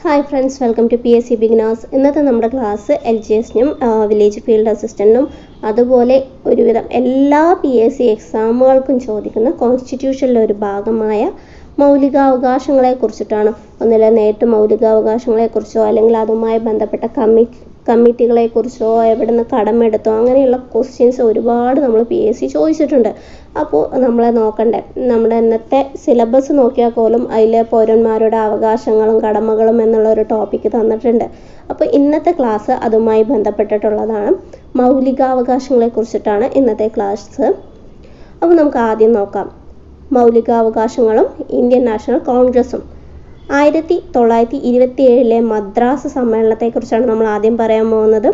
Hi friends welcome to P S C beginners ഇന്നത്തെ നമ്മുടെ class L G എസിനും village field അസിസ്റ്റന്റിനും അതുപോലെ ഒരുവിധം എല്ലാ പി എസ് സി എക്സാമുകൾക്കും ചോദിക്കുന്ന കോൺസ്റ്റിറ്റ്യൂഷനിലെ ഒരു ഭാഗമായ മൗലികാവകാശങ്ങളെ കുറിച്ചിട്ടാണ് ഒന്നിലെ നേരിട്ട് മൗലികാവകാശങ്ങളെക്കുറിച്ചോ അല്ലെങ്കിൽ അതുമായി ബന്ധപ്പെട്ട കമ്മി കമ്മിറ്റികളെക്കുറിച്ചോ എവിടുന്ന് കടമെടുത്തോ അങ്ങനെയുള്ള ക്വസ്റ്റ്യൻസ് ഒരുപാട് നമ്മൾ പി എസ് സി ചോദിച്ചിട്ടുണ്ട്. അപ്പോൾ നമ്മളെ നോക്കണ്ടേ. നമ്മുടെ ഇന്നത്തെ സിലബസ് നോക്കിയാൽ പോലും അതിൽ പൗരന്മാരുടെ അവകാശങ്ങളും കടമകളും എന്നുള്ള ഒരു ടോപ്പിക്ക് തന്നിട്ടുണ്ട്. അപ്പോൾ ഇന്നത്തെ ക്ലാസ് അതുമായി ബന്ധപ്പെട്ടിട്ടുള്ളതാണ്. മൗലികാവകാശങ്ങളെ കുറിച്ചിട്ടാണ് ഇന്നത്തെ ക്ലാസ് അപ്പോൾ നമുക്ക് ആദ്യം നോക്കാം. മൗലികാവകാശങ്ങളും ഇന്ത്യൻ നാഷണൽ കോൺഗ്രസും ആയിരത്തി തൊള്ളായിരത്തി ഇരുപത്തി ഏഴിലെ മദ്രാസ് സമ്മേളനത്തെക്കുറിച്ചാണ് നമ്മൾ ആദ്യം പറയാൻ പോകുന്നത്.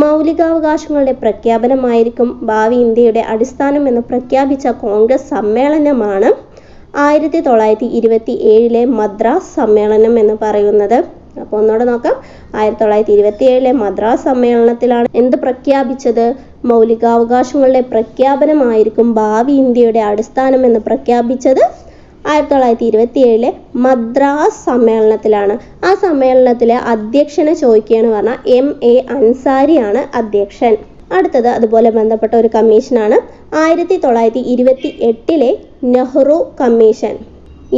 മൗലികാവകാശങ്ങളുടെ പ്രഖ്യാപനമായിരിക്കും ഭാവി ഇന്ത്യയുടെ അടിസ്ഥാനം എന്ന് പ്രഖ്യാപിച്ച കോൺഗ്രസ് സമ്മേളനമാണ് ആയിരത്തി തൊള്ളായിരത്തി ഇരുപത്തി ഏഴിലെ മദ്രാസ് സമ്മേളനം എന്ന് പറയുന്നത്. അപ്പോൾ ഒന്നുകൂടെ നോക്കാം. ആയിരത്തി തൊള്ളായിരത്തി ഇരുപത്തി ഏഴിലെ മദ്രാസ് സമ്മേളനത്തിലാണ് എന്ത് പ്രഖ്യാപിച്ചത്? മൗലികാവകാശങ്ങളുടെ പ്രഖ്യാപനമായിരിക്കും ഭാവി ഇന്ത്യയുടെ അടിസ്ഥാനം എന്ന് പ്രഖ്യാപിച്ചത് ആയിരത്തി തൊള്ളായിരത്തി ഇരുപത്തി ഏഴിലെ മദ്രാസ് സമ്മേളനത്തിലാണ്. ആ സമ്മേളനത്തിലെ അധ്യക്ഷനെ ചോദിക്കുകയാണ് പറഞ്ഞാൽ എം എ അൻസാരിയാണ് അധ്യക്ഷൻ. അടുത്തത് അതുപോലെ ബന്ധപ്പെട്ട ഒരു കമ്മീഷനാണ് ആയിരത്തി തൊള്ളായിരത്തി ഇരുപത്തി എട്ടിലെ നെഹ്റു കമ്മീഷൻ.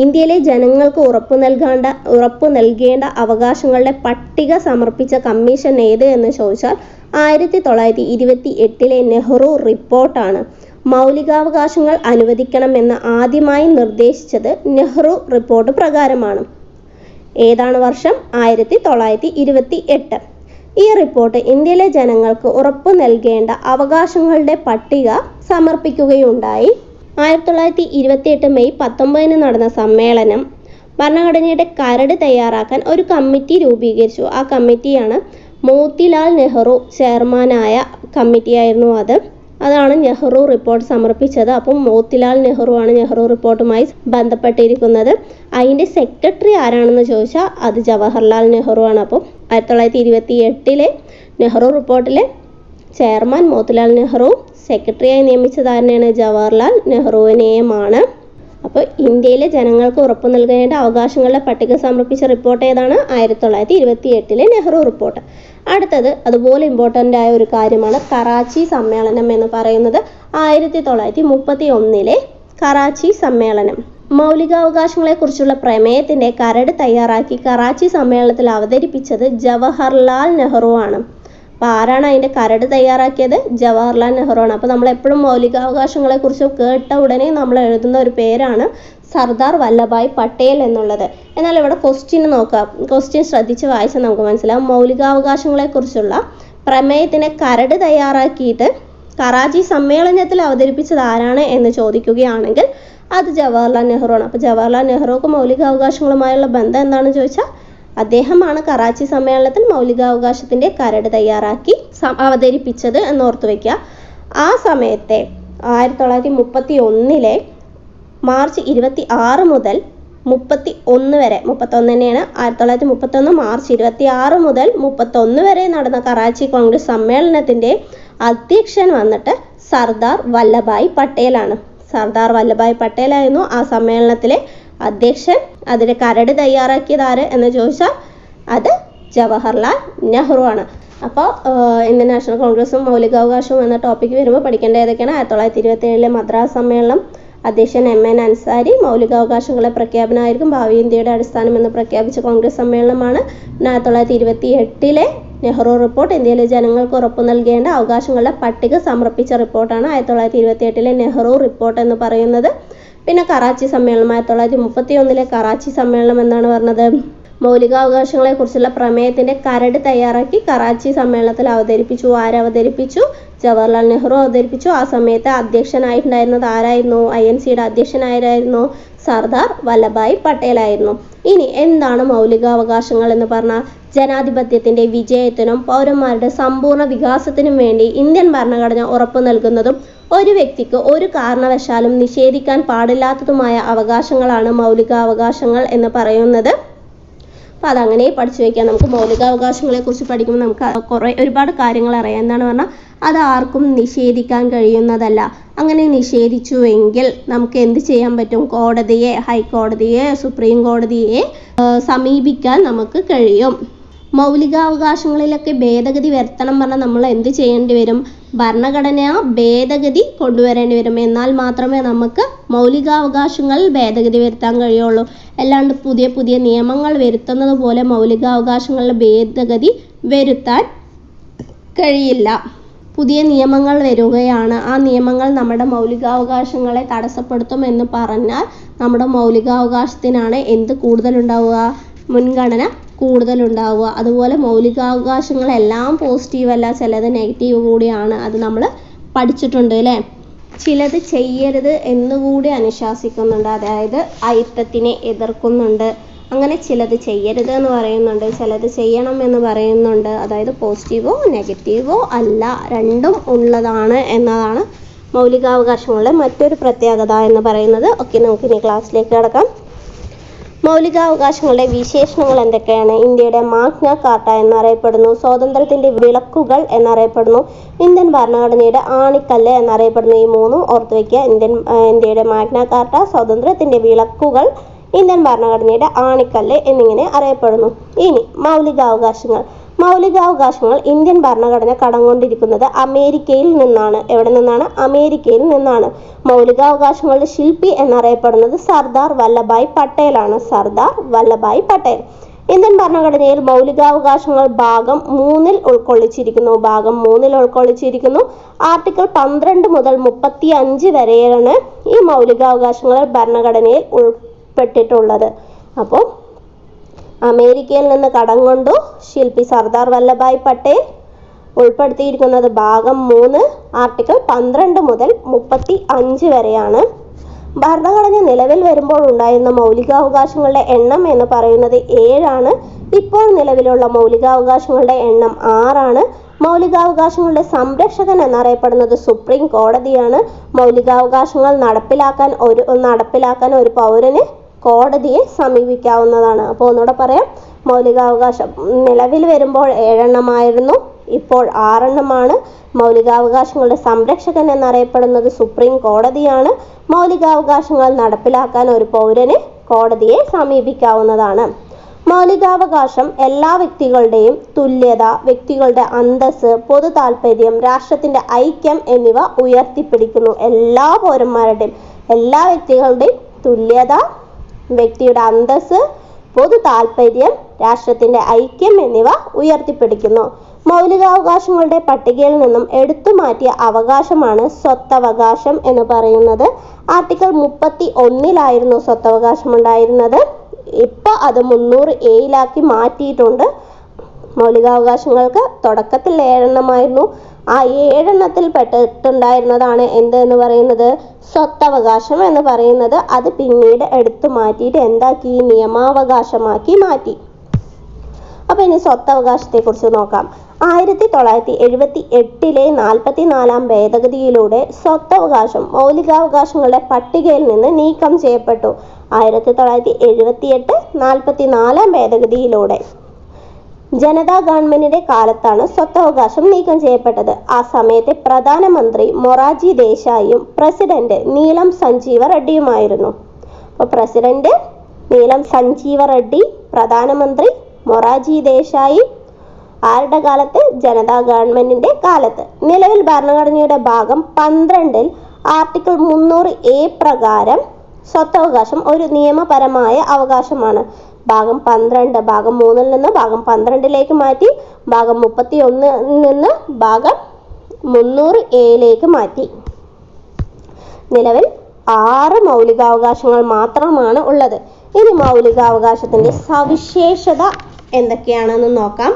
ഇന്ത്യയിലെ ജനങ്ങൾക്ക് ഉറപ്പു നൽകേണ്ട ഉറപ്പു നൽകേണ്ട അവകാശങ്ങളുടെ പട്ടിക സമർപ്പിച്ച കമ്മീഷൻ ഏത് എന്ന് ചോദിച്ചാൽ ആയിരത്തി തൊള്ളായിരത്തി ഇരുപത്തി എട്ടിലെ നെഹ്റു റിപ്പോർട്ടാണ്. മൗലികാവകാശങ്ങൾ അനുവദിക്കണമെന്ന് ആദ്യമായി നിർദ്ദേശിച്ചത് നെഹ്റു റിപ്പോർട്ട് പ്രകാരമാണ്. ഏതാണ് വർഷം? ആയിരത്തി തൊള്ളായിരത്തി ഇരുപത്തി എട്ട് ഈ റിപ്പോർട്ട് ഇന്ത്യയിലെ ജനങ്ങൾക്ക് ഉറപ്പു നൽകേണ്ട അവകാശങ്ങളുടെ പട്ടിക സമർപ്പിക്കുകയുണ്ടായി. ആയിരത്തി തൊള്ളായിരത്തി ഇരുപത്തി എട്ട് മെയ് പത്തൊമ്പതിന് നടന്ന സമ്മേളനം ഭരണഘടനയുടെ കരട് തയ്യാറാക്കാൻ ഒരു കമ്മിറ്റി രൂപീകരിച്ചു. ആ കമ്മിറ്റിയാണ് മോത്തിലാൽ നെഹ്റു ചെയർമാനായ കമ്മിറ്റിയായിരുന്നു അത്. അതാണ് നെഹ്റു റിപ്പോർട്ട് സമർപ്പിച്ചത്. അപ്പം മോത്തിലാൽ നെഹ്റു ആണ് നെഹ്റു റിപ്പോർട്ടുമായി ബന്ധപ്പെട്ടിരിക്കുന്നത്. അതിന്റെ സെക്രട്ടറി ആരാണെന്ന് ചോദിച്ചാൽ അത് ജവഹർലാൽ നെഹ്റു ആണ് അപ്പം ആയിരത്തി തൊള്ളായിരത്തി ഇരുപത്തി എട്ടിലെ നെഹ്റു റിപ്പോർട്ടിലെ ചെയർമാൻ മോത്തിലാൽ നെഹ്റു സെക്രട്ടറിയായി നിയമിച്ചത് ആരെയാണ് ജവഹർലാൽ നെഹ്റുവിനെയുമാണ്. അപ്പോൾ ഇന്ത്യയിലെ ജനങ്ങൾക്ക് ഉറപ്പു നൽകേണ്ട അവകാശങ്ങളുടെ പട്ടിക സമർപ്പിച്ച റിപ്പോർട്ട് ഏതാണ്? ആയിരത്തി തൊള്ളായിരത്തി ഇരുപത്തി എട്ടിലെ നെഹ്റു റിപ്പോർട്ട് അടുത്തത് അതുപോലെ ഇമ്പോർട്ടന്റ് ആയ ഒരു കാര്യമാണ് കറാച്ചി സമ്മേളനം എന്ന് പറയുന്നത് ആയിരത്തി തൊള്ളായിരത്തി മുപ്പത്തി ഒന്നിലെ കറാച്ചി സമ്മേളനം. മൗലികാവകാശങ്ങളെക്കുറിച്ചുള്ള പ്രമേയത്തിന്റെ കരട് തയ്യാറാക്കി കറാച്ചി സമ്മേളനത്തിൽ അവതരിപ്പിച്ചത് ജവഹർലാൽ നെഹ്റു ആണ് അപ്പോൾ ആരാണ് അതിന്റെ കരട് തയ്യാറാക്കിയത്? ജവഹർലാൽ നെഹ്റു ആണ് അപ്പോൾ നമ്മൾ എപ്പോഴും മൗലികാവകാശങ്ങളെക്കുറിച്ച് കേട്ട ഉടനെ നമ്മൾ എഴുതുന്ന ഒരു പേരാണ് സർദാർ വല്ലഭായ് പട്ടേൽ എന്നുള്ളത്. എന്നാൽ ഇവിടെ ക്വസ്റ്റ്യൻ നോക്കാം. ക്വസ്റ്റ്യൻ ശ്രദ്ധിച്ച് വായിച്ചാൽ നമുക്ക് മനസ്സിലാവും. മൗലികാവകാശങ്ങളെക്കുറിച്ചുള്ള പ്രമേയത്തിന് കരട് തയ്യാറാക്കിയിട്ട് കറാച്ചി സമ്മേളനത്തിൽ അവതരിപ്പിച്ചത് ആരാണ് എന്ന് ചോദിക്കുകയാണെങ്കിൽ അത് ജവഹർലാൽ നെഹ്റു ആണ് അപ്പോൾ ജവഹർലാൽ നെഹ്റുക്ക് മൗലികാവകാശങ്ങളുമായുള്ള ബന്ധം എന്താണെന്ന് ചോദിച്ചാൽ അദ്ദേഹമാണ് കറാച്ചി സമ്മേളനത്തിൽ മൗലികാവകാശത്തിന്റെ കരട് തയ്യാറാക്കി അവതരിപ്പിച്ചത് എന്ന് ഓർത്തു വയ്ക്കുക ആ സമയത്തെ ആയിരത്തി തൊള്ളായിരത്തി മുപ്പത്തി ഒന്നിലെ മാർച്ച് ഇരുപത്തി ആറ് മുതൽ മുപ്പത്തി ഒന്ന് വരെ മുപ്പത്തൊന്ന് തന്നെയാണ് ആയിരത്തി തൊള്ളായിരത്തി മുപ്പത്തൊന്ന് മാർച്ച് ഇരുപത്തി ആറ് മുതൽ മുപ്പത്തൊന്ന് വരെ നടന്ന കറാച്ചി കോൺഗ്രസ് സമ്മേളനത്തിന്റെ അധ്യക്ഷൻ വന്നിട്ട് സർദാർ വല്ലഭായ് പട്ടേലാണ്. സർദാർ വല്ലഭായ് പട്ടേലായിരുന്നു ആ സമ്മേളനത്തിലെ അധ്യക്ഷൻ അതിന് കരട് തയ്യാറാക്കിയത് ആര് എന്ന് ചോദിച്ചാൽ അത് ജവഹർലാൽ നെഹ്റു ആണ്. അപ്പോൾ ഇന്ത്യൻ നാഷണൽ കോൺഗ്രസും മൗലികാവകാശവും എന്ന ടോപ്പിക്ക് വരുമ്പോൾ പഠിക്കേണ്ട ഏതൊക്കെയാണ്? ആയിരത്തി തൊള്ളായിരത്തി ഇരുപത്തി ഏഴിലെ മദ്രാസ് സമ്മേളനം അധ്യക്ഷൻ എം എൻ അൻസാരി മൗലികാവകാശങ്ങളെ പ്രഖ്യാപനമായിരിക്കും ഭാവി ഇന്ത്യയുടെ അടിസ്ഥാനം എന്ന് പ്രഖ്യാപിച്ച കോൺഗ്രസ് സമ്മേളനമാണ്. ആയിരത്തി തൊള്ളായിരത്തി ഇരുപത്തി എട്ടിലെ നെഹ്റു റിപ്പോർട്ട് ഇന്ത്യയിലെ ജനങ്ങൾക്ക് ഉറപ്പു നൽകേണ്ട അവകാശങ്ങളുടെ പട്ടിക സമർപ്പിച്ച റിപ്പോർട്ടാണ് ആയിരത്തി തൊള്ളായിരത്തി ഇരുപത്തി എട്ടിലെ നെഹ്റു റിപ്പോർട്ട് എന്ന് പറയുന്നത്. പിന്നെ കറാച്ചി സമ്മേളനം ആയിരത്തി തൊള്ളായിരത്തി മുപ്പത്തി ഒന്നിലെ കറാച്ചി സമ്മേളനം എന്നാണ് പറഞ്ഞത്. മൗലികാവകാശങ്ങളെക്കുറിച്ചുള്ള പ്രമേയത്തിന്റെ കരട് തയ്യാറാക്കി കറാച്ചി സമ്മേളനത്തിൽ അവതരിപ്പിച്ചു. ആര് അവതരിപ്പിച്ചു? ജവഹർലാൽ നെഹ്റു അവതരിപ്പിച്ചു. ആ സമയത്ത് അധ്യക്ഷനായിട്ടുണ്ടായിരുന്നത് ആരായിരുന്നു? ഐ എൻ സിയുടെ അധ്യക്ഷനായിരുന്നു സർദാർ വല്ലഭായ് പട്ടേലായിരുന്നു ഇനി എന്താണ് മൗലികാവകാശങ്ങൾ എന്ന് പറഞ്ഞാൽ? ജനാധിപത്യത്തിന്റെ വിജയത്തിനും പൗരന്മാരുടെ സമ്പൂർണ വികാസത്തിനും വേണ്ടി ഇന്ത്യൻ ഭരണഘടന ഉറപ്പു നൽകുന്നതും ഒരു വ്യക്തിക്ക് ഒരു കാരണവശാലും നിഷേധിക്കാൻ പാടില്ലാത്തതുമായ അവകാശങ്ങളാണ് മൗലികാവകാശങ്ങൾ എന്ന് പറയുന്നത്. അപ്പോൾ അതങ്ങനെ പഠിച്ചു വയ്ക്കാം നമുക്ക് മൗലികാവകാശങ്ങളെ കുറിച്ച് പഠിക്കുമ്പോൾ നമുക്ക് കുറേ ഒരുപാട് കാര്യങ്ങൾ അറിയാം. എന്താണ് പറഞ്ഞാൽ അത് ആർക്കും നിഷേധിക്കാൻ കഴിയുന്നതല്ല. അങ്ങനെ നിഷേധിച്ചുവെങ്കിൽ നമുക്ക് എന്ത് ചെയ്യാൻ പറ്റും? കോടതിയെ ഹൈക്കോടതിയെ സുപ്രീം കോടതിയെ സമീപിക്കാൻ നമുക്ക് കഴിയും. മൗലികാവകാശങ്ങളിലൊക്കെ ഭേദഗതി വരുത്തണം പറഞ്ഞാൽ നമ്മൾ എന്ത് ചെയ്യേണ്ടി വരും? ഭരണഘടന ഭേദഗതി കൊണ്ടുവരേണ്ടി വരും. എന്നാൽ മാത്രമേ നമുക്ക് മൗലികാവകാശങ്ങളിൽ ഭേദഗതി വരുത്താൻ കഴിയുള്ളൂ. അല്ലാണ്ട് പുതിയ പുതിയ നിയമങ്ങൾ വരുത്തുന്നത് പോലെ മൗലികാവകാശങ്ങളിൽ ഭേദഗതി വരുത്താൻ കഴിയില്ല. പുതിയ നിയമങ്ങൾ വരികയാണ്. ആ നിയമങ്ങൾ നമ്മുടെ മൗലികാവകാശങ്ങളെ തടസ്സപ്പെടുത്തും എന്ന് പറഞ്ഞാൽ നമ്മുടെ മൗലികാവകാശത്തിനാണ് എന്ത് കൂടുതലുണ്ടാവുക മുൻഗണന കൂടുതലുണ്ടാവുക. അതുപോലെ മൗലികാവകാശങ്ങളെല്ലാം പോസിറ്റീവ് അല്ല ചിലത് നെഗറ്റീവ് കൂടിയാണ്. അത് നമ്മൾ പഠിച്ചിട്ടുണ്ട് അല്ലേ? ചിലത് ചെയ്യരുത് എന്നുകൂടി അനുശാസിക്കുന്നുണ്ട്. അതായത് അയിത്തത്തിനെ എതിർക്കുന്നുണ്ട്. അങ്ങനെ ചിലത് ചെയ്യരുത് എന്ന് പറയുന്നുണ്ട്. ചിലത് ചെയ്യണം എന്ന് പറയുന്നുണ്ട്. അതായത് പോസിറ്റീവോ നെഗറ്റീവോ അല്ല രണ്ടും ഉള്ളതാണ് എന്നതാണ് മൗലികാവകാശങ്ങളുടെ മറ്റൊരു പ്രത്യേകത എന്ന് പറയുന്നത്. ഓക്കെ നമുക്ക് ഇനി ക്ലാസ്സിലേക്ക് കിടക്കാം. മൗലികാവകാശങ്ങളുടെ വിശേഷണങ്ങൾ എന്തൊക്കെയാണ്? ഇന്ത്യയുടെ മാഗ്ന കാർട്ട എന്നറിയപ്പെടുന്നു സ്വാതന്ത്ര്യത്തിന്റെ വിളക്കുകൾ എന്നറിയപ്പെടുന്നു ഇന്ത്യൻ ഭരണഘടനയുടെ ആണിക്കല്ല് എന്നറിയപ്പെടുന്നു. ഈ മൂന്നും ഓർത്തു വയ്ക്കുക ഇന്ത്യൻ ഇന്ത്യയുടെ മാഗ്ന കാർട്ട സ്വാതന്ത്ര്യത്തിന്റെ വിളക്കുകൾ ഇന്ത്യൻ ഭരണഘടനയുടെ ആണിക്കല്ല് എന്നിങ്ങനെ അറിയപ്പെടുന്നു. ഇനി മൗലികാവകാശങ്ങൾ. മൗലികാവകാശങ്ങൾ ഇന്ത്യൻ ഭരണഘടന കടംകൊണ്ടിരിക്കുന്നത് അമേരിക്കയിൽ നിന്നാണ്. എവിടെ നിന്നാണ്? അമേരിക്കയിൽ നിന്നാണ്. മൗലികാവകാശങ്ങളുടെ ശില്പി എന്നറിയപ്പെടുന്നത് സർദാർ വല്ലഭായ് പട്ടേലാണ്. സർദാർ വല്ലഭായ് പട്ടേൽ. ഇന്ത്യൻ ഭരണഘടനയിൽ മൗലികാവകാശങ്ങൾ ഭാഗം മൂന്നിൽ ഉൾക്കൊള്ളിച്ചിരിക്കുന്നു. ഭാഗം മൂന്നിൽ ഉൾക്കൊള്ളിച്ചിരിക്കുന്നു. ആർട്ടിക്കിൾ പന്ത്രണ്ട് മുതൽ മുപ്പത്തി അഞ്ച് വരെയാണ് ഈ മൗലികാവകാശങ്ങൾ ഭരണഘടനയിൽ ഉൾപ്പെട്ടിട്ടുള്ളത്. അപ്പോൾ അമേരിക്കയിൽ നിന്ന് കടം കൊണ്ടു ശില്പി സർദാർ വല്ലഭായ് പട്ടേൽ ഉൾപ്പെടുത്തിയിരിക്കുന്നത് ഭാഗം മൂന്ന് ആർട്ടിക്കിൾ പന്ത്രണ്ട് മുതൽ മുപ്പത്തി അഞ്ച് വരെയാണ്. ഭരണഘടന നിലവിൽ വരുമ്പോൾ ഉണ്ടായിരുന്ന മൗലികാവകാശങ്ങളുടെ എണ്ണം എന്ന് പറയുന്നത് ഏഴാണ്. ഇപ്പോൾ നിലവിലുള്ള മൗലികാവകാശങ്ങളുടെ എണ്ണം ആറാണ്. മൗലികാവകാശങ്ങളുടെ സംരക്ഷകൻ എന്നറിയപ്പെടുന്നത് സുപ്രീം കോടതിയാണ്. മൗലികാവകാശങ്ങൾ നടപ്പിലാക്കാൻ ഒരു നടപ്പിലാക്കാൻ ഒരു പൗരന് കോടതിയെ സമീപിക്കാവുന്നതാണ്. അപ്പോൾ ഒന്നുകൂടെ പറയാം. മൗലികാവകാശം. നിലവിൽ വരുമ്പോൾ ഏഴെണ്ണമായിരുന്നു. ഇപ്പോൾ ആറെണ്ണമാണ്. മൗലികാവകാശങ്ങളുടെ സംരക്ഷകൻ എന്നറിയപ്പെടുന്നത് സുപ്രീം കോടതിയാണ്. മൗലികാവകാശങ്ങൾ നടപ്പിലാക്കാൻ ഒരു പൗരന് കോടതിയെ സമീപിക്കാവുന്നതാണ്. മൗലികാവകാശം എല്ലാ വ്യക്തികളുടെയും തുല്യത വ്യക്തികളുടെ അന്തസ് പൊതു താല്പര്യം രാഷ്ട്രത്തിന്റെ ഐക്യം എന്നിവ ഉയർത്തിപ്പിടിക്കുന്നു. എല്ലാ പൗരന്മാരുടെയും എല്ലാ വ്യക്തികളുടെയും തുല്യത വ്യക്തിയുടെ അന്തസ്സ് പൊതു താല്പര്യം രാഷ്ട്രത്തിന്റെ ഐക്യം എന്നിവ ഉയർത്തിപ്പിടിക്കുന്നു. മൗലികാവകാശങ്ങളുടെ പട്ടികയിൽ നിന്നും എടുത്തു മാറ്റിയ അവകാശമാണ് സ്വത്തവകാശം എന്ന് പറയുന്നത്. ആർട്ടിക്കിൾ മുപ്പത്തി ഒന്നിലായിരുന്നു സ്വത്തവകാശം ഉണ്ടായിരുന്നത് ഇപ്പൊ അത് മുന്നൂറ് എയിലാക്കി മാറ്റിയിട്ടുണ്ട്. മൗലികാവകാശങ്ങൾക്ക് തുടക്കത്തിൽ ഏഴെണ്ണമായിരുന്നു. ആ ഏഴെണ്ണത്തിൽ പെട്ടിട്ടുണ്ടായിരുന്നതാണ് എന്ത് എന്ന് പറയുന്നത്? സ്വത്തവകാശം എന്ന് പറയുന്നത് അത് പിന്നീട് എടുത്തു മാറ്റിയിട്ട് എന്താക്കി? നിയമാവകാശമാക്കി മാറ്റി. അപ്പൊ ഇനി സ്വത്തവകാശത്തെ കുറിച്ച് നോക്കാം. ആയിരത്തി തൊള്ളായിരത്തി എഴുപത്തി എട്ടിലെ നാൽപ്പത്തി നാലാം ഭേദഗതിയിലൂടെ സ്വത്തവകാശം മൗലികാവകാശങ്ങളുടെ പട്ടികയിൽ നിന്ന് നീക്കം ചെയ്യപ്പെട്ടു. ആയിരത്തി തൊള്ളായിരത്തി എഴുപത്തി എട്ട് നാൽപ്പത്തി നാലാം ഭേദഗതിയിലൂടെ. ജനതാ ഗവൺമെന്റിന്റെ കാലത്താണ് സ്വത്തവകാശം നീക്കം ചെയ്യപ്പെട്ടത്. ആ സമയത്തെ പ്രധാനമന്ത്രി മൊറാജി ദേശായിയും പ്രസിഡന്റ് നീലം സഞ്ജീവ റെഡ്ഡിയുമായിരുന്നു. അപ്പോൾ പ്രസിഡന്റ് നീലം സഞ്ജീവ റെഡ്ഡി പ്രധാനമന്ത്രി മൊറാജി ദേശായി ആരുടെ കാലത്ത്? ജനതാ ഗവൺമെന്റിന്റെ കാലത്ത്. നിലവിൽ ഭരണഘടനയുടെ ഭാഗം പന്ത്രണ്ടിൽ ആർട്ടിക്കിൾ മുന്നൂറ് എ പ്രകാരം സ്വത്തവകാശം ഒരു നിയമപരമായ അവകാശമാണ്. ഭാഗം പന്ത്രണ്ട് ഭാഗം മൂന്നിൽ നിന്ന് ഭാഗം പന്ത്രണ്ടിലേക്ക് മാറ്റി ഭാഗം മുപ്പത്തി ഒന്നിൽ നിന്ന് ഭാഗം മുന്നൂറ് എയിലേക്ക് മാറ്റി. നിലവിൽ ആറ് മൗലികാവകാശങ്ങൾ മാത്രമാണ് ഉള്ളത്. ഇനി മൗലികാവകാശത്തിന്റെ സവിശേഷത എന്തൊക്കെയാണെന്ന് നോക്കാം.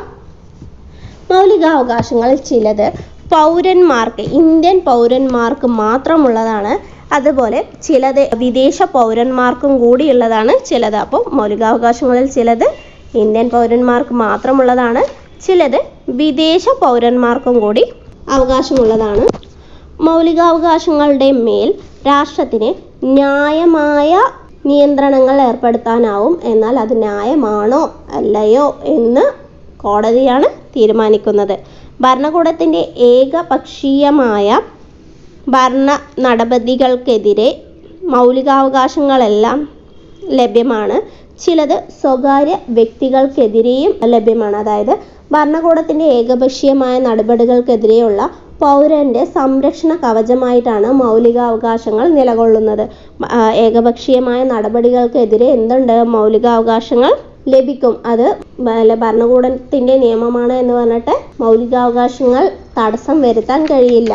മൗലികാവകാശങ്ങളിൽ ചിലത് പൗരന്മാർക്ക് ഇന്ത്യൻ പൗരന്മാർക്ക് മാത്രമുള്ളതാണ്. അതുപോലെ ചിലത് വിദേശ പൗരന്മാർക്കും കൂടിയുള്ളതാണ് ചിലത്. അപ്പോൾ മൗലികാവകാശങ്ങളിൽ ചിലത് ഇന്ത്യൻ പൗരന്മാർക്ക് മാത്രമുള്ളതാണ് ചിലത് വിദേശ പൗരന്മാർക്കും കൂടി അവകാശമുള്ളതാണ്. മൗലികാവകാശങ്ങളുടെ മേൽ രാഷ്ട്രത്തിന് ന്യായമായ നിയന്ത്രണങ്ങൾ ഏർപ്പെടുത്താനാവും. എന്നാൽ അത് ന്യായമാണോ അല്ലയോ എന്ന് കോടതിയാണ് തീരുമാനിക്കുന്നത്. ഭരണകൂടത്തിന്റെ ഏകപക്ഷീയമായ ഭരണ നടപടികൾക്കെതിരെ മൗലികാവകാശങ്ങളെല്ലാം ലഭ്യമാണ്. ചിലത് സ്വകാര്യ വ്യക്തികൾക്കെതിരെയും ലഭ്യമാണ്. അതായത് ഭരണകൂടത്തിന്റെ ഏകപക്ഷീയമായ നടപടികൾക്കെതിരെയുള്ള പൗരന്റെ സംരക്ഷണ കവചമായിട്ടാണ് മൗലികാവകാശങ്ങൾ നിലകൊള്ളുന്നത്. ഏകപക്ഷീയമായ നടപടികൾക്കെതിരെ എന്തുണ്ട് മൗലികാവകാശങ്ങൾ ലഭിക്കും? അത് ഭരണകൂടത്തിന്റെ നിയമമാണ് എന്ന് പറഞ്ഞിട്ട് മൗലികാവകാശങ്ങൾ തടസ്സം വരുത്താൻ കഴിയില്ല.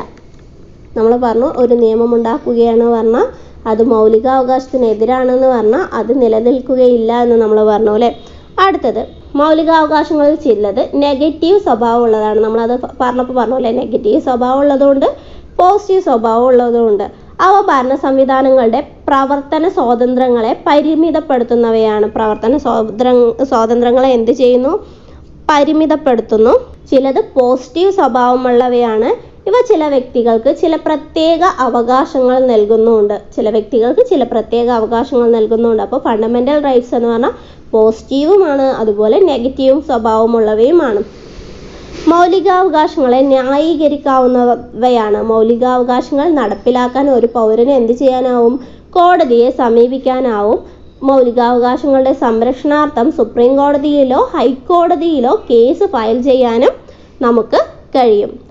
നമ്മൾ പറഞ്ഞു ഒരു നിയമം ഉണ്ടാക്കുകയാണ് പറഞ്ഞാൽ അത് മൗലികാവകാശത്തിനെതിരാണെന്ന് പറഞ്ഞാൽ അത് നിലനിൽക്കുകയില്ല എന്ന് നമ്മൾ പറഞ്ഞു അല്ലേ? അടുത്തത് മൗലികാവകാശങ്ങളിൽ ചിലത് നെഗറ്റീവ് സ്വഭാവം ഉള്ളതാണ്. നമ്മളത് പറഞ്ഞപ്പോൾ പറഞ്ഞു അല്ലേ നെഗറ്റീവ് സ്വഭാവം ഉള്ളതുകൊണ്ട് പോസിറ്റീവ് സ്വഭാവം ഉള്ളതുകൊണ്ട്. അവ ഭരണ സംവിധാനങ്ങളുടെ പ്രവർത്തന സ്വാതന്ത്ര്യങ്ങളെ പരിമിതപ്പെടുത്തുന്നവയാണ്. പ്രവർത്തന സ്വാതന്ത്ര്യ സ്വാതന്ത്ര്യങ്ങളെ എന്ത് ചെയ്യുന്നു? പരിമിതപ്പെടുത്തുന്നു. ചിലത് പോസിറ്റീവ് സ്വഭാവമുള്ളവയാണ് ഇവ ചില വ്യക്തികൾക്ക് ചില പ്രത്യേക അവകാശങ്ങൾ നൽകുന്നുണ്ട്. ചില വ്യക്തികൾക്ക് ചില പ്രത്യേക അവകാശങ്ങൾ നൽകുന്നുണ്ട്. അപ്പോൾ ഫണ്ടമെന്റൽ റൈറ്റ്സ് എന്ന് പറഞ്ഞാൽ പോസിറ്റീവുമാണ് അതുപോലെ നെഗറ്റീവും സ്വഭാവമുള്ളവയുമാണ്. മൗലികാവകാശങ്ങളെ ന്യായീകരിക്കാവുന്നവയാണ്. മൗലികാവകാശങ്ങൾ നടപ്പിലാക്കാൻ ഒരു പൗരന് എന്ത് ചെയ്യാനാവും? കോടതിയെ സമീപിക്കാനാവും. മൗലികാവകാശങ്ങളുടെ സംരക്ഷണാർത്ഥം സുപ്രീം കോടതിയിലോ ഹൈക്കോടതിയിലോ കേസ് ഫയൽ ചെയ്യാനും നമുക്ക് കഴിയും.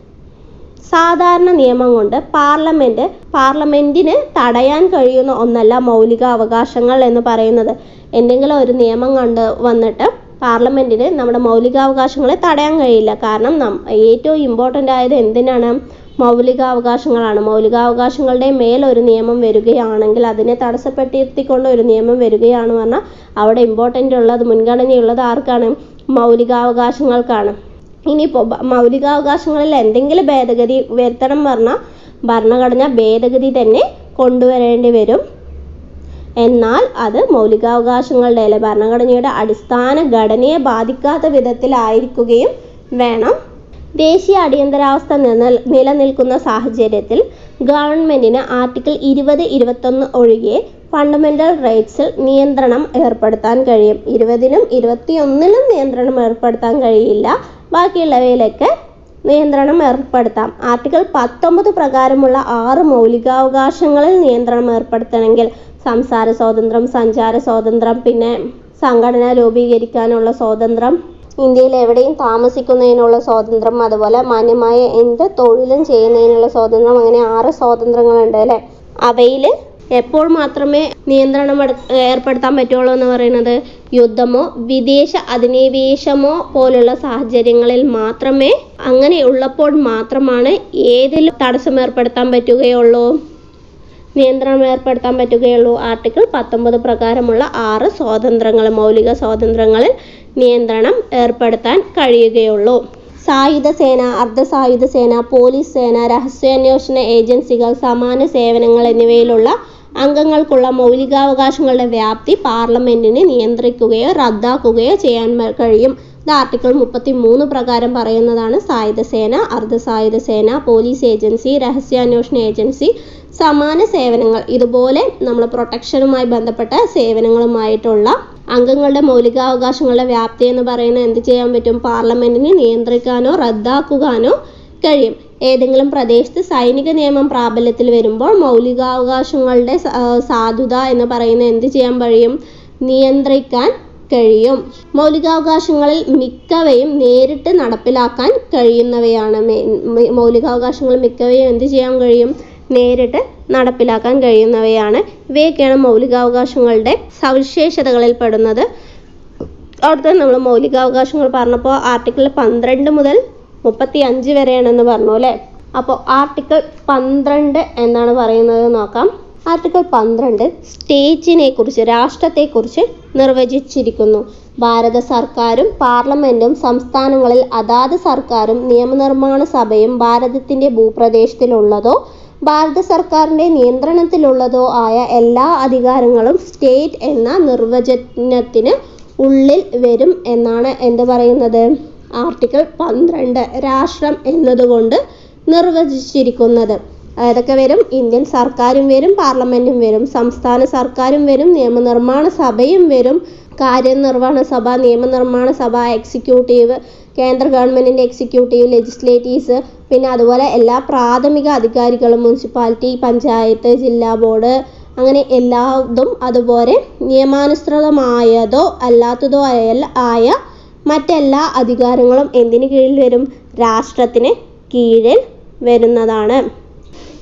സാധാരണ നിയമം കൊണ്ട് പാർലമെന്റ് പാർലമെന്റിന് തടയാൻ കഴിയുന്ന ഒന്നല്ല മൗലിക അവകാശങ്ങൾ എന്ന് പറയുന്നത്. എന്തെങ്കിലും ഒരു നിയമം കണ്ട് വന്നിട്ട് പാർലമെന്റിന് നമ്മുടെ മൗലികാവകാശങ്ങളെ തടയാൻ കഴിയില്ല. കാരണം നം ഏറ്റവും ഇമ്പോർട്ടന്റ് ആയത് എന്തിനാണ്? മൗലികാവകാശങ്ങളാണ്. മൗലികാവകാശങ്ങളുടെ മേൽ ഒരു നിയമം വരികയാണെങ്കിൽ അതിനെ തടസ്സപ്പെടുത്തിക്കൊണ്ട് ഒരു നിയമം വരികയാണ് പറഞ്ഞാൽ അവിടെ ഇമ്പോർട്ടന്റ് ഉള്ളത് മുൻഗണനയുള്ളത് ആർക്കാണ്? മൗലികാവകാശങ്ങൾക്കാണ്. ഇനിയിപ്പോൾ മൗലികാവകാശങ്ങളിൽ എന്തെങ്കിലും ഭേദഗതി വരുത്തണം പറഞ്ഞാൽ ഭരണഘടന ഭേദഗതി തന്നെ കൊണ്ടുവരേണ്ടി വരും. എന്നാൽ അത് മൗലികാവകാശങ്ങളുടെ അല്ലെ ഭരണഘടനയുടെ അടിസ്ഥാന ഘടനയെ ബാധിക്കാത്ത വിധത്തിലായിരിക്കുകയും വേണം. ദേശീയ അടിയന്തരാവസ്ഥ നിലനിൽ നിലനിൽക്കുന്ന സാഹചര്യത്തിൽ ഗവൺമെന്റിന് ആർട്ടിക്കിൾ ഇരുപത് ഇരുപത്തൊന്ന് ഒഴികെ ഫണ്ടമെന്റൽ റൈറ്റ്സിൽ നിയന്ത്രണം ഏർപ്പെടുത്താൻ കഴിയും. ഇരുപതിനും ഇരുപത്തിയൊന്നിലും നിയന്ത്രണം ഏർപ്പെടുത്താൻ കഴിയില്ല. ബാക്കിയുള്ളവയിലൊക്കെ നിയന്ത്രണം ഏർപ്പെടുത്താം. ആർട്ടിക്കിൾ പത്തൊമ്പത് പ്രകാരമുള്ള ആറ് മൗലികാവകാശങ്ങളിൽ നിയന്ത്രണം ഏർപ്പെടുത്തണമെങ്കിൽ സംസാര സ്വാതന്ത്ര്യം സഞ്ചാര സ്വാതന്ത്ര്യം പിന്നെ സംഘടന രൂപീകരിക്കാനുള്ള സ്വാതന്ത്ര്യം ഇന്ത്യയിൽ എവിടെയും താമസിക്കുന്നതിനുള്ള സ്വാതന്ത്ര്യം അതുപോലെ മാന്യമായ എന്ത് തൊഴിലും ചെയ്യുന്നതിനുള്ള സ്വാതന്ത്ര്യം അങ്ങനെ ആറ് സ്വാതന്ത്ര്യങ്ങളുണ്ട് അല്ലേ? അവയിൽ എപ്പോൾ മാത്രമേ നിയന്ത്രണം ഏർപ്പെടുത്താൻ പറ്റുള്ളൂ എന്ന് പറയുന്നത് യുദ്ധമോ വിദേശ അധിനിവേശമോ പോലുള്ള സാഹചര്യങ്ങളിൽ മാത്രമേ അങ്ങനെ ഉള്ളപ്പോൾ മാത്രമാണ് ഏതിൽ തടസ്സം ഏർപ്പെടുത്താൻ പറ്റുകയുള്ളൂ. നിയന്ത്രണം ഏർപ്പെടുത്താൻ പറ്റുകയുള്ളൂ. ആർട്ടിക്കിൾ പത്തൊമ്പത് പ്രകാരമുള്ള ആറ് സ്വാതന്ത്ര്യങ്ങൾ മൗലിക സ്വാതന്ത്ര്യങ്ങളിൽ നിയന്ത്രണം ഏർപ്പെടുത്താൻ കഴിയുകയുള്ളൂ. സായുധ സേന അർദ്ധസായുധ സേന പോലീസ് സേന രഹസ്യാന്വേഷണ ഏജൻസികൾ സമാന സേവനങ്ങൾ എന്നിവയിലുള്ള അംഗങ്ങൾക്കുള്ള മൗലികാവകാശങ്ങളുടെ വ്യാപ്തി പാർലമെന്റിന് നിയന്ത്രിക്കുകയോ റദ്ദാക്കുകയോ ചെയ്യാൻ കഴിയും. ഇത് ആർട്ടിക്കിൾ മുപ്പത്തി മൂന്ന് പ്രകാരം പറയുന്നതാണ് സായുധ സേന അർദ്ധ സായുധ സേന പോലീസ് ഏജൻസി രഹസ്യാന്വേഷണ ഏജൻസി സമാന സേവനങ്ങൾ. ഇതുപോലെ നമ്മൾ പ്രൊട്ടക്ഷനുമായി ബന്ധപ്പെട്ട സേവനങ്ങളുമായിട്ടുള്ള അംഗങ്ങളുടെ മൗലികാവകാശങ്ങളുടെ വ്യാപ്തി എന്ന് പറയുന്നത് എന്ത് ചെയ്യാൻ പറ്റും? പാർലമെന്റിന് നിയന്ത്രിക്കാനോ റദ്ദാക്കുവാനോ കഴിയും. ഏതെങ്കിലും പ്രദേശത്ത് സൈനിക നിയമം പ്രാബല്യത്തിൽ വരുമ്പോൾ മൗലികാവകാശങ്ങളുടെ സാധുത എന്ന് പറയുന്നത് എന്ത് ചെയ്യാൻ കഴിയും? നിയന്ത്രിക്കാൻ കഴിയും. മൗലികാവകാശങ്ങളിൽ മിക്കവയും നേരിട്ട് നടപ്പിലാക്കാൻ കഴിയുന്നവയാണ് മൗലികാവകാശങ്ങൾ മിക്കവയും എന്ത് ചെയ്യാൻ കഴിയും? നേരിട്ട് നടപ്പിലാക്കാൻ കഴിയുന്നവയാണ്. ഇവയൊക്കെയാണ് മൗലികാവകാശങ്ങളുടെ സവിശേഷതകളിൽ പെടുന്നത്. അവിടുത്തെ നമ്മൾ മൗലികാവകാശങ്ങൾ പറഞ്ഞപ്പോൾ ആർട്ടിക്കിൾ പന്ത്രണ്ട് മുതൽ മുപ്പത്തി അഞ്ച് വരെയാണെന്ന് പറഞ്ഞു അല്ലേ? അപ്പോൾ ആർട്ടിക്കിൾ പന്ത്രണ്ട് എന്നാണ് പറയുന്നത് നോക്കാം. ആർട്ടിക്കിൾ പന്ത്രണ്ട് സ്റ്റേറ്റിനെ കുറിച്ച് രാഷ്ട്രത്തെക്കുറിച്ച് നിർവചിച്ചിരിക്കുന്നു. ഭാരത സർക്കാരും പാർലമെന്റും സംസ്ഥാനങ്ങളിൽ അതാത് സർക്കാരും നിയമനിർമ്മാണ സഭയും ഭാരതത്തിന്റെ ഭൂപ്രദേശത്തിലുള്ളതോ ഭാരത സർക്കാരിന്റെ നിയന്ത്രണത്തിലുള്ളതോ ആയ എല്ലാ അധികാരങ്ങളും സ്റ്റേറ്റ് എന്ന നിർവചനത്തിന് ഉള്ളിൽ വരും എന്നാണ് എന്ത് പറയുന്നത്? ആർട്ടിക്കിൾ പന്ത്രണ്ട് രാഷ്ട്രം എന്നതുകൊണ്ട് നിർവചിച്ചിരിക്കുന്നത്. ഏതൊക്കെ വരും? ഇന്ത്യൻ സർക്കാരും വരും പാർലമെന്റും വരും സംസ്ഥാന സർക്കാരും വരും നിയമനിർമ്മാണ സഭയും വരും. കാര്യനിർവഹണ സഭ നിയമനിർമ്മാണ സഭ എക്സിക്യൂട്ടീവ് കേന്ദ്ര ഗവൺമെന്റിന്റെ എക്സിക്യൂട്ടീവ് ലെജിസ്ലേറ്റീവ്സ് പിന്നെ അതുപോലെ എല്ലാ പ്രാഥമിക അധികാരികളും മുനിസിപ്പാലിറ്റി പഞ്ചായത്ത് ജില്ലാ ബോർഡ് അങ്ങനെ എല്ലാതും അതുപോലെ നിയമാനുസൃതമായതോ അല്ലാത്തതോ ആയ ആയ മറ്റെല്ലാ അധികാരങ്ങളും എന്തിന് കീഴിൽ വരും? രാഷ്ട്രത്തിന് കീഴിൽ വരുന്നതാണ്.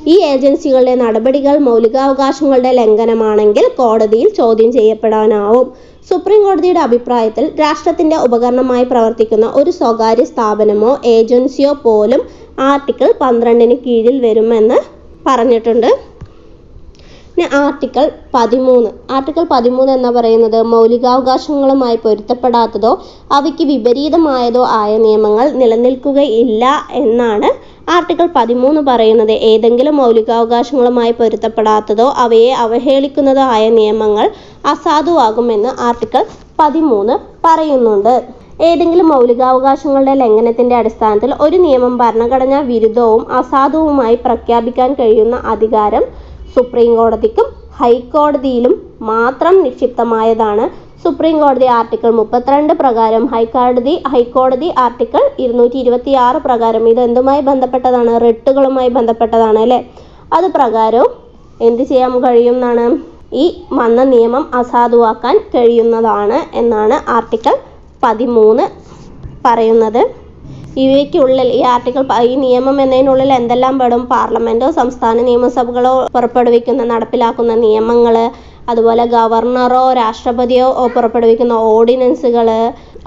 ഈ ഏജൻസികളുടെ നടപടികൾ മൗലികാവകാശങ്ങളുടെ ലംഘനമാണെങ്കിൽ കോടതിയിൽ ചോദ്യം ചെയ്യപ്പെടാനാവും. സുപ്രീം കോടതിയുടെ അഭിപ്രായത്തിൽ രാഷ്ട്രത്തിന്റെ ഉപകരണമായി പ്രവർത്തിക്കുന്ന ഒരു സ്വകാര്യ സ്ഥാപനമോ ഏജൻസിയോ പോലും ആർട്ടിക്കിൾ പന്ത്രണ്ടിന് കീഴിൽ വരുമെന്ന് പറഞ്ഞിട്ടുണ്ട്. ഇനി ആർട്ടിക്കിൾ പതിമൂന്ന്. ആർട്ടിക്കിൾ പതിമൂന്ന് എന്ന് പറയുന്നത് മൗലികാവകാശങ്ങളുമായി പൊരുത്തപ്പെടാത്തതോ അവയ്ക്ക് വിപരീതമായതോ ആയ നിയമങ്ങൾ നിലനിൽക്കുകയില്ല എന്നാണ് ആർട്ടിക്കിൾ പതിമൂന്ന് പറയുന്നത്. ഏതെങ്കിലും മൗലികാവകാശങ്ങളുമായി പൊരുത്തപ്പെടാത്തതോ അവയെ അവഹേളിക്കുന്നതോ ആയ നിയമങ്ങൾ അസാധുവാകുമെന്ന് ആർട്ടിക്കിൾ പതിമൂന്ന് പറയുന്നുണ്ട്. ഏതെങ്കിലും മൗലികാവകാശങ്ങളുടെ ലംഘനത്തിന്റെ അടിസ്ഥാനത്തിൽ ഒരു നിയമം ഭരണഘടനാ വിരുദ്ധവും അസാധുവുമായി പ്രഖ്യാപിക്കാൻ കഴിയുന്ന അധികാരം സുപ്രീം കോടതിക്കും ഹൈക്കോടതിയിലും മാത്രം നിക്ഷിപ്തമായതാണ്. സുപ്രീം കോടതി ആർട്ടിക്കിൾ മുപ്പത്തിരണ്ട് പ്രകാരം ഹൈക്കോടതി ഹൈക്കോടതി ആർട്ടിക്കിൾ ഇരുന്നൂറ്റി ഇരുപത്തി ആറ് പ്രകാരം ഇത് എന്തുമായി ബന്ധപ്പെട്ടതാണ്? റിട്ടുകളുമായി ബന്ധപ്പെട്ടതാണ് അല്ലേ? അത് പ്രകാരവും എന്ത് ചെയ്യാൻ കഴിയും എന്നാണ്? ഈ വന്ന നിയമം അസാധുവാക്കാൻ കഴിയുന്നതാണ് എന്നാണ് ആർട്ടിക്കിൾ പതിമൂന്ന് പറയുന്നത്. ഇവയ്ക്കുള്ളിൽ ഈ ആർട്ടിക്കിൾ ഈ നിയമം എന്നതിനുള്ളിൽ എന്തെല്ലാം പെടും? പാർലമെന്റോ സംസ്ഥാന നിയമസഭകളോ പുറപ്പെടുവിക്കുന്ന നടപ്പിലാക്കുന്ന നിയമങ്ങൾ അതുപോലെ ഗവർണറോ രാഷ്ട്രപതിയോ പുറപ്പെടുവിക്കുന്ന ഓർഡിനൻസുകൾ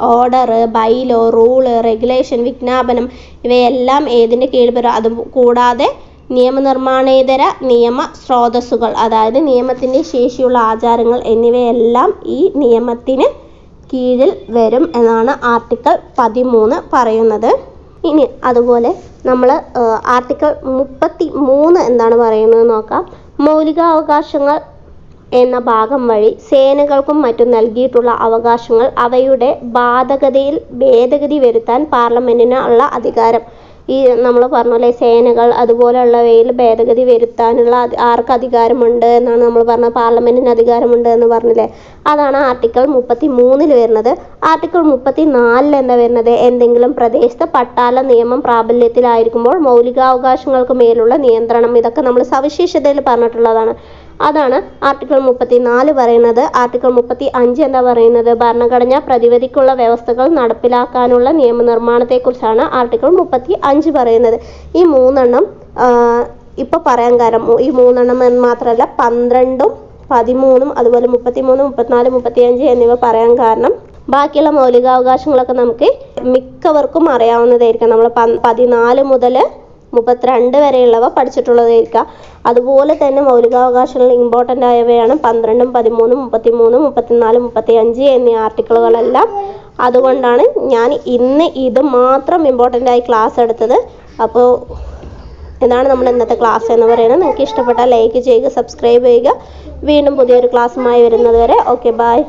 ഓർഡർ ബൈലോ റൂൾ റെഗുലേഷൻ വിജ്ഞാപനം ഇവയെല്ലാം ഏതിന്റെ കീഴിൽ വരും അത് കൂടാതെ നിയമനിർമ്മാണേതര നിയമ സ്രോതസ്സുകൾ അതായത് നിയമത്തിന്റെ ശേഷിയുള്ള ആചാരങ്ങൾ എന്നിവയെല്ലാം ഈ നിയമത്തിന് കീഴിൽ വരും എന്നാണ് ആർട്ടിക്കിൾ പതിമൂന്ന് പറയുന്നത്. ഇനി അതുപോലെ നമ്മൾ ആർട്ടിക്കിൾ മുപ്പത്തി മൂന്ന് എന്താണ് പറയുന്നത് നോക്കാം. മൗലികാവകാശങ്ങൾ എന്ന ഭാഗം വഴി സേനകൾക്കും മറ്റും നൽകിയിട്ടുള്ള അവകാശങ്ങൾ അവയുടെ ബാധകതയിൽ ഭേദഗതി വരുത്താൻ പാർലമെന്റിന് ഉള്ള അധികാരം. ഈ നമ്മൾ പറഞ്ഞ പോലെ സേനകൾ അതുപോലെയുള്ളവയിൽ ഭേദഗതി വരുത്താനുള്ള ആർക്ക് അധികാരമുണ്ട് എന്നാണ് നമ്മൾ പറഞ്ഞ പാർലമെന്റിന് അധികാരമുണ്ട് എന്ന് പറഞ്ഞില്ലേ? അതാണ് ആർട്ടിക്കിൾ മുപ്പത്തി മൂന്നിൽ വരുന്നത്. ആർട്ടിക്കിൾ മുപ്പത്തി നാലിൽ എന്താ വരുന്നത്? എന്തെങ്കിലും പ്രദേശത്ത് പട്ടാള നിയമം പ്രാബല്യത്തിലായിരിക്കുമ്പോൾ മൗലികാവകാശങ്ങൾക്ക് മേലുള്ള നിയന്ത്രണം. ഇതൊക്കെ നമ്മൾ സവിശേഷതയിൽ പറഞ്ഞിട്ടുള്ളതാണ്. അതാണ് ആർട്ടിക്കിൾ മുപ്പത്തി നാല് പറയുന്നത്. ആർട്ടിക്കിൾ മുപ്പത്തി അഞ്ച് എന്താ പറയുന്നത്? ഭരണഘടന പ്രതിവിധിക്കുള്ള വ്യവസ്ഥകൾ നടപ്പിലാക്കാനുള്ള നിയമനിർമ്മാണത്തെക്കുറിച്ചാണ് ആർട്ടിക്കിൾ മുപ്പത്തി അഞ്ച് പറയുന്നത്. ഈ മൂന്നെണ്ണം ഇപ്പോൾ പറയാൻ കാരണം ഈ മൂന്നെണ്ണം എന്ന് മാത്രമല്ല പന്ത്രണ്ടും പതിമൂന്നും അതുപോലെ മുപ്പത്തിമൂന്ന് മുപ്പത്തിനാല് മുപ്പത്തിയഞ്ച് എന്നിവ പറയാൻ കാരണം ബാക്കിയുള്ള മൗലികാവകാശങ്ങളൊക്കെ നമുക്ക് മിക്കവർക്കും അറിയാവുന്നതായിരിക്കും നമ്മൾ പതിനാല് മുതൽ മുപ്പത്തിരണ്ട് വരെയുള്ളവ പഠിച്ചിട്ടുള്ളതായിരിക്കാം. അതുപോലെ തന്നെ മൗലികാവകാശങ്ങളിൽ ഇമ്പോർട്ടന്റ് ആയവയാണ് പന്ത്രണ്ടും പതിമൂന്നും മുപ്പത്തിമൂന്നും മുപ്പത്തിനാല് മുപ്പത്തിയഞ്ച് എന്നീ ആർട്ടിക്കിളുകളെല്ലാം അതുകൊണ്ടാണ് ഞാൻ ഇന്ന് ഇത് മാത്രം ഇമ്പോർട്ടന്റ് ആയി ക്ലാസ് എടുത്തത്. അപ്പോൾ ഇതാണ് നമ്മുടെ ഇന്നത്തെ ക്ലാസ് എന്ന് പറയുന്നത്. നിങ്ങൾക്ക് ഇഷ്ടപ്പെട്ടാൽ ലൈക്ക് ചെയ്യുക സബ്സ്ക്രൈബ് ചെയ്യുക. വീണ്ടും പുതിയൊരു ക്ലാസ്സുമായി വരുന്നത് വരെ. Okay bye